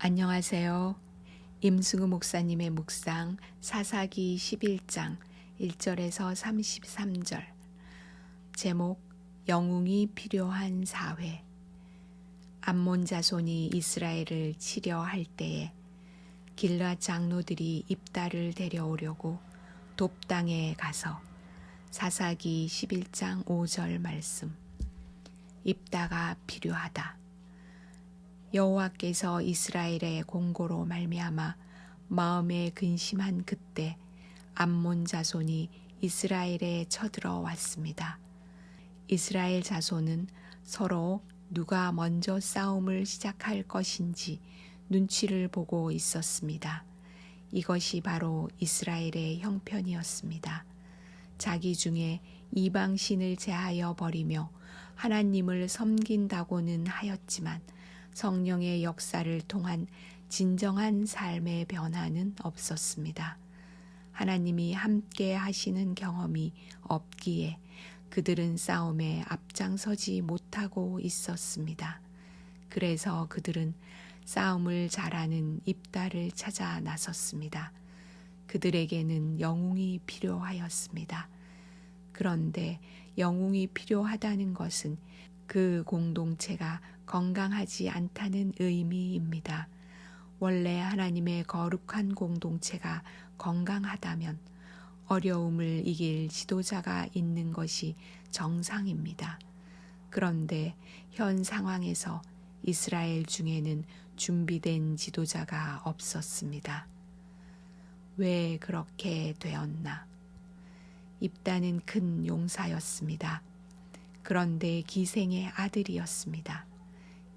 안녕하세요. 임승우 목사님의 묵상 사사기 11장 1절에서 33절 제목 영웅이 필요한 사회 암몬 자손이 이스라엘을 치려 할 때에 길라 장로들이 입다를 데려오려고 돕당에 가서 사사기 11장 5절 말씀 입다가 필요하다. 여호와께서 이스라엘의 공고로 말미암아 마음에 근심한 그때 암몬 자손이 이스라엘에 쳐들어 왔습니다. 이스라엘 자손은 서로 누가 먼저 싸움을 시작할 것인지 눈치를 보고 있었습니다. 이것이 바로 이스라엘의 형편이었습니다. 자기 중에 이방신을 제하여 버리며 하나님을 섬긴다고는 하였지만 성령의 역사를 통한 진정한 삶의 변화는 없었습니다. 하나님이 함께 하시는 경험이 없기에 그들은 싸움에 앞장서지 못하고 있었습니다. 그래서 그들은 싸움을 잘하는 입다를 찾아 나섰습니다. 그들에게는 영웅이 필요하였습니다. 그런데 영웅이 필요하다는 것은 그 공동체가 건강하지 않다는 의미입니다. 원래 하나님의 거룩한 공동체가 건강하다면 어려움을 이길 지도자가 있는 것이 정상입니다. 그런데 현 상황에서 이스라엘 중에는 준비된 지도자가 없었습니다. 왜 그렇게 되었나? 입다는 큰 용사였습니다. 그런데 기생의 아들이었습니다.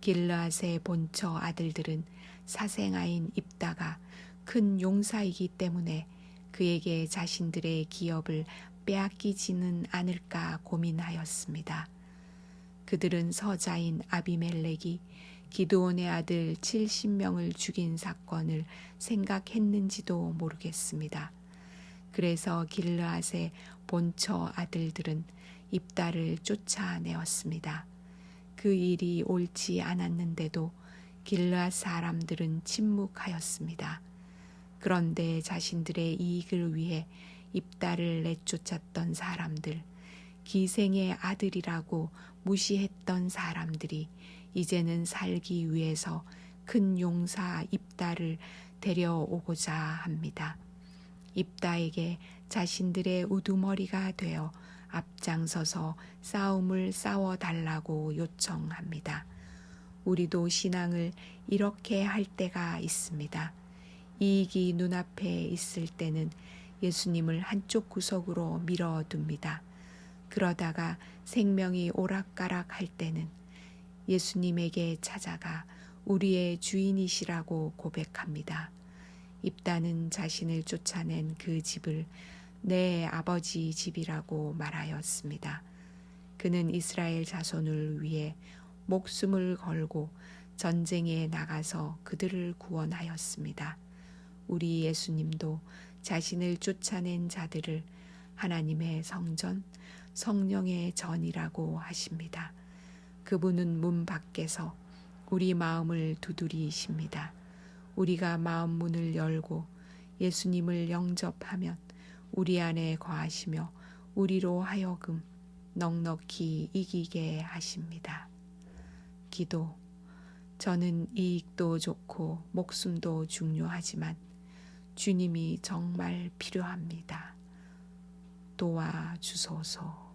길르앗의 본처 아들들은 사생아인 입다가 큰 용사이기 때문에 그에게 자신들의 기업을 빼앗기지는 않을까 고민하였습니다. 그들은 서자인 아비멜렉이 기드온의 아들 70명을 죽인 사건을 생각했는지도 모르겠습니다. 그래서 길르앗의 본처 아들들은 입다를 쫓아내었습니다. 그 일이 옳지 않았는데도 길르앗 사람들은 침묵하였습니다. 그런데 자신들의 이익을 위해 입다를 내쫓았던 사람들, 기생의 아들이라고 무시했던 사람들이 이제는 살기 위해서 큰 용사 입다를 데려오고자 합니다. 입다에게 자신들의 우두머리가 되어 앞장서서 싸움을 싸워 달라고 요청합니다. 우리도 신앙을 이렇게 할 때가 있습니다. 이익이 눈앞에 있을 때는 예수님을 한쪽 구석으로 밀어둡니다. 그러다가 생명이 오락가락 할 때는 예수님에게 찾아가 우리의 주인이시라고 고백합니다. 입다는 자신을 쫓아낸 그 집을 내 아버지 집이라고 말하였습니다. 그는 이스라엘 자손을 위해 목숨을 걸고 전쟁에 나가서 그들을 구원하였습니다. 우리 예수님도 자신을 쫓아낸 자들을 하나님의 성전, 성령의 전이라고 하십니다. 그분은 문 밖에서 우리 마음을 두드리십니다. 우리가 마음 문을 열고 예수님을 영접하면 우리 안에 거하시며 우리로 하여금 넉넉히 이기게 하십니다. 기도. 저는 이익도 좋고 목숨도 중요하지만 주님이 정말 필요합니다. 도와주소서.